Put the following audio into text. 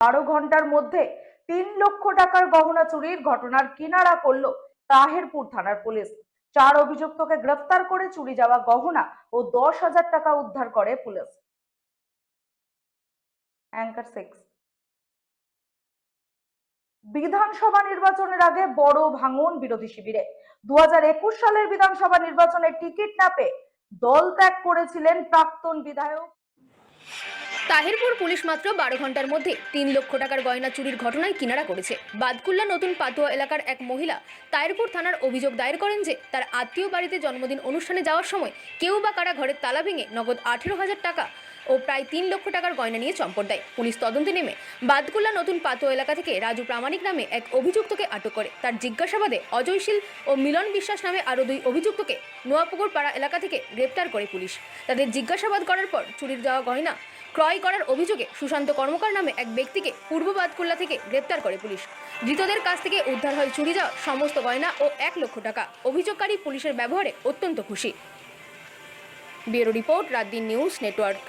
বারো ঘণ্টার মধ্যে তিন লক্ষ টাকার গহনা চুরির ঘটনার কিনারা করল তাহেরপুর থানার পুলিশ। চার অভিযুক্তকে গ্রেফতার করে চুরি যাওয়া গহনা ও দশ হাজার টাকা উদ্ধার করে পুলিশ। বিধানসভা নির্বাচনের আগে বড় ভাঙন বিরোধী শিবিরে। দু হাজার একুশ সালের বিধানসভা নির্বাচনে টিকিট না পেয়ে দল ত্যাগ করেছিলেন প্রাক্তন বিধায়ক তাহিরপুর পুলিশ মাত্র বারো ঘণ্টার মধ্যে তিন লক্ষ টাকার গয়না চুরির ঘটনায় কিনারা করেছে। বাদকুল্লা নতুন পাতুয়া এলাকার এক মহিলা তাহিরপুর থানার অভিযোগ দায়ের করেন যে, তার আত্মীয় বাড়িতে জন্মদিন অনুষ্ঠানে যাওয়ার সময় কেউ বা কারা ঘরের তালা ভেঙে নগদ আঠেরো হাজার টাকা ও প্রায় তিন লক্ষ টাকার গয়না নিয়ে চম্পট দেয়। পুলিশ তদন্তে নেমে বাদকুল্লা নতুন পাতুয়া এলাকা থেকে রাজু প্রামাণিক নামে এক অভিযুক্তকে আটক করে। তার জিজ্ঞাসাবাদে অজয়শীল ও মিলন বিশ্বাস নামে আরও দুই অভিযুক্তকে নোয়াপুকুর পাড়া এলাকা থেকে গ্রেপ্তার করে পুলিশ। তাদের জিজ্ঞাসাবাদ করার পর চুরির যাওয়া গয়না ক্রয় করার অভিযোগে সুশান্ত কর্মকার নামে এক ব্যক্তিকে পূর্ব বাদকুল্লা থেকে গ্রেপ্তার করে পুলিশ। ধৃতদের কাছ থেকে উদ্ধার হয় চুরি যাওয়া সমস্ত গয়না ও এক লক্ষ টাকা অভিযোগকারী পুলিশের ব্যবহারে অত্যন্ত খুশি। ব্যুরো রিপোর্ট রাত দিন নিউজ নেটওয়ার্ক।